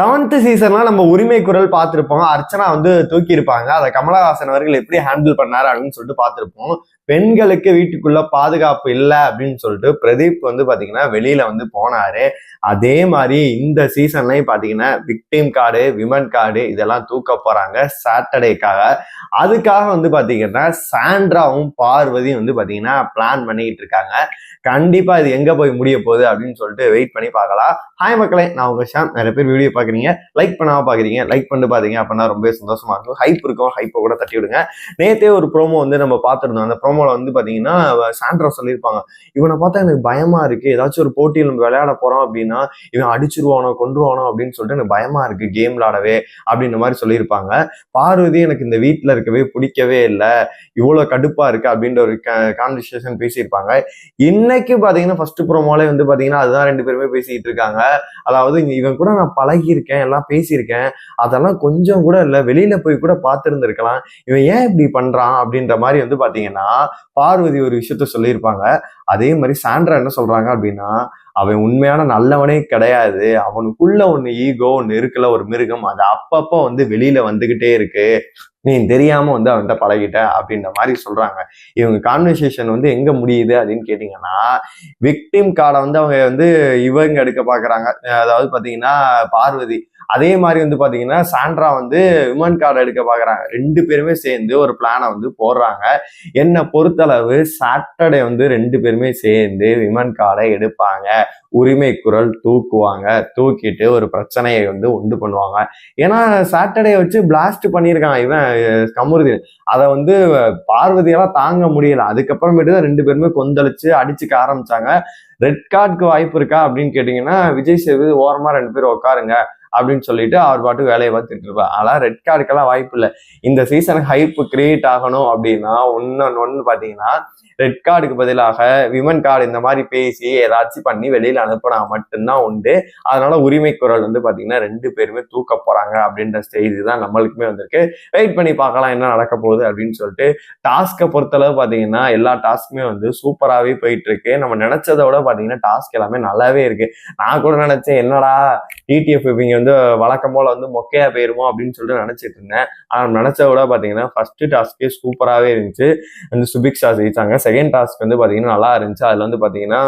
Seventh சீசன்லாம் நம்ம உரிமை குரல் பார்த்துருப்போம். அர்ச்சனா வந்து தூக்கியிருப்பாங்க. அதை கமலஹாசன் அவர்கள் எப்படி ஹேண்டில் பண்ணாரு அப்படின்னு சொல்லிட்டு பார்த்துருப்போம். பெண்களுக்கு வீட்டுக்குள்ள பாதுகாப்பு இல்லை அப்படின்னு சொல்லிட்டு பிரதீப் வந்து பாத்தீங்கன்னா வெளியில வந்து போனாரு. அதே மாதிரி இந்த சீசன்லயும் பாத்தீங்கன்னா விக்டிம் கார்டு விமன் கார்டு இதெல்லாம் தூக்க போறாங்க சாட்டர்டேக்காக. அதுக்காக வந்து பாத்தீங்கன்னா சாண்ட்ராவும் பார்வதியும் வந்து பாத்தீங்கன்னா பிளான் பண்ணிக்கிட்டு இருக்காங்க. கண்டிப்பா இது எங்க போய் முடிய போகுது அப்படின்னு சொல்லிட்டு வெயிட் பண்ணி பார்க்கலாம். ஹாய் மக்களே நான் உங்க ஷாம். நிறைய பேர் வீடியோ பார்க்குறீங்க லைக் பண்ணாம பார்க்குறீங்க லைக் பண்ணி பாத்தீங்க அப்படின்னா ரொம்ப சந்தோஷமா இருக்கும். ஹைப் இருக்கும் ஹைப்பை கூட தட்டி விடுங்க நேத்தே ஒரு ப்ரோமோ வந்து நம்ம பார்த்துருந்தோம். அந்த ப்ரோமோவில் வந்து பாத்தீங்கன்னா சாண்ட்ரா சொல்லியிருப்பாங்க. இவனை பார்த்தா எனக்கு பயமா இருக்கு. ஏதாச்சும் ஒரு போட்டியில் நம்ம விளையாட போறோம் அப்படின்னா இவன் அடிச்சிருவானோ கொண்டுருவானோ அப்படின்னு சொல்லிட்டு எனக்கு பயமா இருக்கு. கேம் விளாடவே அப்படின்ற மாதிரி சொல்லியிருப்பாங்க. பார்வதி எனக்கு இந்த வீட்டில் இருக்கவே பிடிக்கவே இல்லை. இவ்வளோ கடுப்பா இருக்கு அப்படின்ற ஒரு கான்வர்சேஷன் பேசியிருப்பாங்க. இன்னைக்கு பாத்தீங்கன்னா ஃபர்ஸ்ட் ப்ரோமோலே வந்து பார்த்தீங்கன்னா அதுதான் ரெண்டு பேருமே பேசிக்கிட்டு இருக்காங்க. அதாவது இவன் கூட நான் பழகி பழகியிருக்கேன் எல்லாம் பேசியிருக்கேன். அதெல்லாம் கொஞ்சம் கூட இல்லை வெளியில போய் கூட பார்த்துருந்துருக்கலாம். இவன் ஏன் இப்படி பண்றான் அப்படின்ற மாதிரி வந்து பாத்தீங்கன்னா பார்வதி ஒரு விஷயத்த சொல்லியிருப்பாங்க. அதே மாதிரி சாண்ட்ரா என்ன சொல்றாங்க அப்படின்னா அவன் உண்மையான நல்லவனே கிடையாது. அவனுக்குள்ள ஒன்று ஈகோ ஒன்று இருக்குல்ல ஒரு மிருகம். அது அப்பப்போ வந்து வெளியில வந்துகிட்டே இருக்கு. நீ தெரியாம வந்து அவன்கிட்ட பழகிட்ட அப்படின்ற மாதிரி சொல்றாங்க. இவங்க கான்வர்சேஷன் வந்து எங்க முடியுது அப்படின்னு கேட்டீங்கன்னா விக்டிம் கார்டை வந்து அவங்க வந்து இவங்க எடுக்க பாக்குறாங்க. அதாவது பாத்தீங்கன்னா பார்வதி. அதே மாதிரி வந்து பாத்தீங்கன்னா சாண்ட்ரா வந்து விமன் கார்டு எடுக்க பாக்குறாங்க. ரெண்டு பேருமே சேர்ந்து ஒரு பிளானை வந்து போடுறாங்க. என்னை பொறுத்தளவு சாட்டர்டே வந்து ரெண்டு பேருமே சேர்ந்து விமன் கார்டை எடுப்பாங்க. உரிமை குரல் தூக்குவாங்க. தூக்கிட்டு ஒரு பிரச்சனையை வந்து உண்டு பண்ணுவாங்க. ஏன்னா சாட்டர்டே வச்சு பிளாஸ்ட் பண்ணியிருக்கான் இவன் கமுருதி. அதை வந்து பார்வதியெல்லாம் தாங்க முடியல. அதுக்கப்புறமேட்டு தான் ரெண்டு பேருமே கொந்தளிச்சு அடிச்சுக்க ஆரம்பிச்சாங்க. ரெட் கார்டுக்கு வாய்ப்பு இருக்கா அப்படின்னு கேட்டிங்கன்னா விஜய் சேது ஓரமாக ரெண்டு பேரும் உட்காருங்க. அப்படின்னு சொல்லிட்டு அவர் பாட்டு வேலையை பார்த்துட்டு இருப்பார். ஆனால் ரெட் கார்டுக்கெல்லாம் வாய்ப்பு இல்லை. இந்த சீசனுக்கு ஹைப் கிரியேட் ஆகணும் அப்படின்னா ஒன்று ஒன்று பார்த்தீங்கன்னா ரெட் கார்டுக்கு பதிலாக விமன் கார்டு இந்த மாதிரி பேசி ஏதாச்சும் பண்ணி வெளியில அனுப்பினா மட்டும்தான் உண்டு. அதனால உரிமை குரல் வந்து பாத்தீங்கன்னா ரெண்டு பேருமே தூக்க போறாங்க அப்படின்ற செய்தி தான் நம்மளுக்குமே வந்திருக்கு. வெயிட் பண்ணி பார்க்கலாம் என்ன நடக்க போகுது அப்படின்னு சொல்லிட்டு டாஸ்க்கை பொறுத்தளவு பாத்தீங்கன்னா எல்லா டாஸ்க்குமே வந்து சூப்பராகவே போயிட்டு இருக்கு நம்ம நினைச்சதை விட பாத்தீங்கன்னா டாஸ்க் எல்லாமே நல்லாவே இருக்கு. நான் கூட நினைச்சேன் என்னடா டிடிஎஃப் இவங்க வந்து வழக்கம் போல வந்து மொக்கையா போயிருமோ அப்படின்னு சொல்லிட்டு நினைச்சிட்டு இருந்தேன். ஆனால் நினச்ச விட பார்த்தீங்கன்னா ஃபர்ஸ்ட் டாஸ்க்கே சூப்பராகவே இருந்துச்சு. வந்து சுபிக்ஷா ஜெயிச்சாங்க. செகண்ட் டாஸ்க் வந்து பார்த்தீங்கன்னா நல்லா இருந்துச்சு. அதில் வந்து பார்த்தீங்கன்னா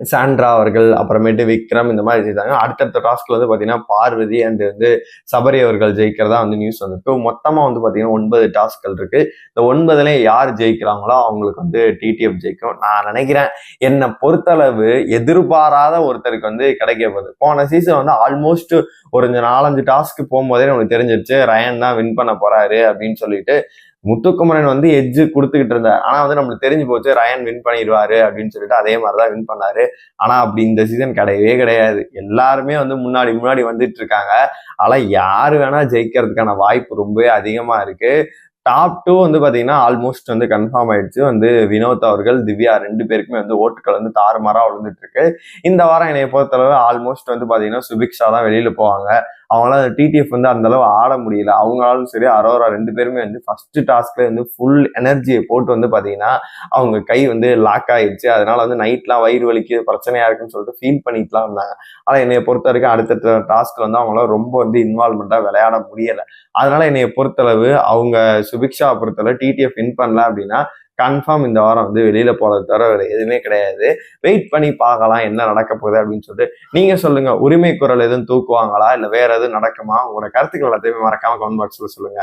சாண்ட்ரா அவர்கள் அப்புறமேட்டு விக்ரம் இந்த மாதிரி செய்தாங்க. அடுத்தடுத்த டாஸ்க்ல வந்து பார்த்தீங்கன்னா பார்வதி அண்ட் வந்து சபரி அவர்கள் ஜெயிக்கிறதா வந்து நியூஸ் வந்திருக்கு. மொத்தமா வந்து பார்த்தீங்கன்னா ஒன்பது டாஸ்க்கள் இருக்கு. இந்த ஒன்பதுல யார் ஜெயிக்கிறாங்களோ அவங்களுக்கு வந்து டிடிஎஃப் ஜெயிக்கும். நான் நினைக்கிறேன் என்னை பொறுத்தளவு எதிர்பாராத ஒருத்தருக்கு வந்து கிடைக்க போகுது. போன சீசன் வந்து ஆல்மோஸ்ட் ஒரு நாலஞ்சு டாஸ்க்கு போகும்போதே நமக்கு தெரிஞ்சிருச்சு ரயன் தான் வின் பண்ண போறாரு அப்படின்னு சொல்லிட்டு முத்துக்குமரன் வந்து எஜ்ஜு கொடுத்துக்கிட்டு இருந்தார். ஆனால் வந்து நம்மளுக்கு தெரிஞ்சு போச்சு ரயன் வின் பண்ணிடுவாரு அப்படின்னு சொல்லிட்டு அதே மாதிரி தான் வின் பண்ணாரு. ஆனால் அப்படி இந்த சீசன் கிடையவே கிடையாது. எல்லாருமே வந்து முன்னாடி முன்னாடி வந்துட்டு இருக்காங்க. ஆனால் யார் வேணா ஜெயிக்கிறதுக்கான வாய்ப்பு ரொம்பவே அதிகமாக இருக்கு. டாப் டூ வந்து பார்த்தீங்கன்னா ஆல்மோஸ்ட் வந்து கன்ஃபார்ம் ஆயிடுச்சு. வந்து வினோத் அவர்கள் திவ்யா ரெண்டு பேருக்குமே வந்து ஓட்டுகள் வந்து தாறுமாறாக விழுந்துட்டு இருக்கு. இந்த வாரம் என்னை பொறுத்தளவு ஆல்மோஸ்ட் வந்து பார்த்தீங்கன்னா சுபிக்ஷா தான் வெளியில் போவாங்க. அவங்களால டிடிஎஃப் வந்து அந்த அளவு ஆட முடியல. அவங்களாலும் சரி அரோரா ரெண்டு பேருமே வந்து ஃபர்ஸ்ட் டாஸ்க்ல வந்து ஃபுல் எனர்ஜியை போட்டு வந்து பாத்தீங்கன்னா அவங்க கை வந்து லாக் ஆயிடுச்சு. அதனால வந்து நைட்லாம் வயிறு வலிக்கு பிரச்சனையா இருக்குன்னு சொல்லிட்டு ஃபீல் பண்ணிட்டுலாம் இருந்தாங்க. ஆனா என்னைய பொறுத்த வரைக்கும் அடுத்த டாஸ்க்ல வந்து அவங்களால ரொம்ப வந்து இன்வால்மெண்டா விளையாட முடியல. அதனால என்னைய பொறுத்தளவு அவங்க சுபிக்ஷா பொறுத்தளவு டிடிஎஃப் வின் பண்ணல அப்படின்னா கன்ஃபார்ம் இந்த வாரம் வந்து வெளியில போறது தவிர வேற எதுவுமே கிடையாது. வெயிட் பண்ணி பார்க்கலாம் என்ன நடக்க போகுது அப்படின்னு சொல்லிட்டு நீங்க சொல்லுங்க. உரிமை குரல் எதுவும் தூக்குவாங்களா? இல்ல வேற எதுவும் நடக்குமா? உங்களோட கருத்துக்கள் எல்லாத்தையுமே மறக்காம கமெண்ட் பாக்ஸ்ல சொல்லுங்க.